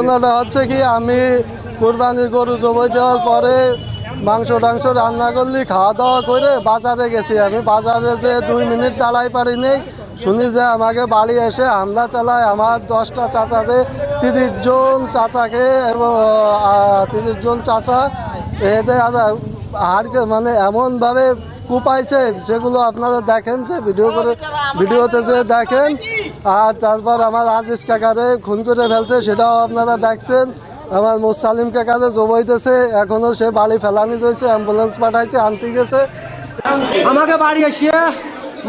ঘটনাটা হচ্ছে কি, আমি কোরবানির গরু জবাই দেওয়ার পরে মাংস টাংস রান্না করলি, খাওয়া দাওয়া করে বাজারে গেছি আমি। বাজারে যে দুই মিনিট দাঁড়াই পারি নেই, শুনি যে আমাকে বাড়ি এসে হামলা চালায় আমার দশটা চাচাতে তিরিশ জন চাচাকে এবং তিরিশ জন চাচা এতে হাড়কে মানে এমনভাবে কুপাইছে সেগুলো আপনারা দেখেন যে ভিডিও করে ভিডিওতে যে দেখেন আর তারপর আমার আজিজ কাকারে খুন করে ফেলছে সেটাও আপনারা দেখছেন। আমার মুসালিম কাকারে জবাইতেছে এখনও সে বাড়ি ফেলানি রয়েছে অ্যাম্বুলেন্স পাঠাইছে আনতে গেছে। আমাকে বাড়ি এসে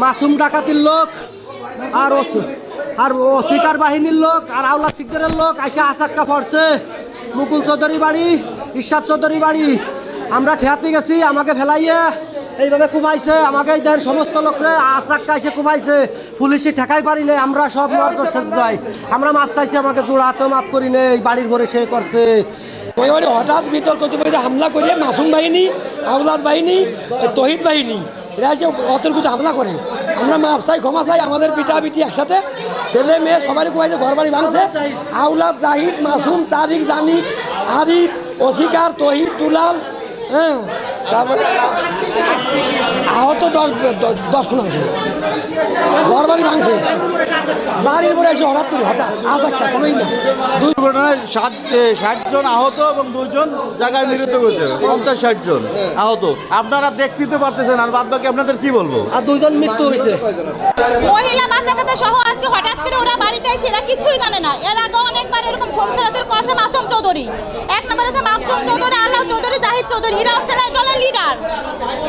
মাসুম ডাকাতির লোক আর আর ও শিকার বাহিনীর লোক আর আউলা শিকদারের লোক এসে আসাক্কা পড়ছে মুকুল চৌধুরী বাড়ি ঈশ্বর চৌধুরী বাড়ি। আমরা ঠেয়াতে গেছি আমাকে ফেলাইয়ে এইভাবে কুমাইছে আমাকে এই দেন সমস্ত লোকরে আসাক্কা এসে কুমাইছে। পুলিশে ঠেকাই পারি নাই আমরা সব মার্কেট সাথে যাই। আমরা মাপ চাইছি আমাকে জোড়াতে মাপ করি নেই বাড়ির ঘরে সে করছে। ওইবারে হঠাৎ বিতর্ক হামলা করে মাসুম বাহিনী আউলাদ বাহিনী তহিদ বাহিনী এরা এসে অতর্কিত হামলা করে। আমরা মাপ চাই ক্ষমা চাই আমাদের পিঠা পিঠি একসাথে। ছেলে মেয়ে সবারই কোয়াইছে ঘর বাড়ি ভাঙছে। আউলাদ জাহিদ মাসুম তারিক জানিক আরিফ অসিকার তহিদ দুলাল হ্যাঁ। তারপরে আহত দশ শতাংশ ঘর বাড়ি ভাঙছে। বাড়ির পরে এসে হঠাৎ করে হঠাৎ আজ কোনোই না। দুর্ঘটনায় সাত ষাট জন আহত এবং দুজন জায়গায় নিহত হয়েছে পঞ্চাশ ষাট জন আহত। আপনারা দেখতে তো পারতেছেন আর বাদ বাকি আপনাদের কি বলব? আর দুইজন মৃত্যু হয়েছে। মহিলা বাচ্চা কাচ্চা সহ আজকে হঠাৎ করে ওরা বাড়িতে এসে এরা কিছুই জানে না। এর আগে অনেকবার এরকম ফোন তাদের কাছে মাসুম চৌধুরী চৌধুরী, এরা হচ্ছে দলের লিডার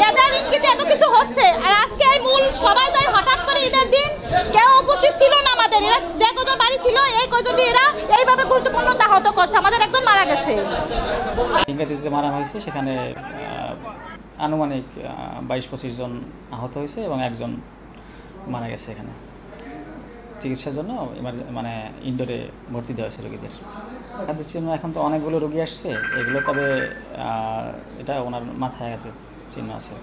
এদের ইঙ্গিতে এত কিছু হচ্ছে, আর আজকে এই মূল সবাই তাই হঠাৎ করে ঈদের দিন কেউ উপস্থিত ছিল না আমাদের। এরা যে কজন বাড়ি ছিল, এই কজন এরা এইভাবে গুরুত্বপূর্ণ তাহত করছে। আমাদের একজন মারা গেছে। ইংরেজি যে মারা হয়েছে, সেখানে আনুমানিক বাইশ পঁচিশ জন আহত হয়েছে এবং একজন মারা গেছে এখানে। চিকিৎসার জন্য মানে ইনডোরে ভর্তি দেওয়া হয়েছে রোগীদের। চিহ্ন এখন তো অনেকগুলো রোগী আসছে। এগুলো তবে এটা ওনার মাথায় আঘাতের চিহ্ন আছে।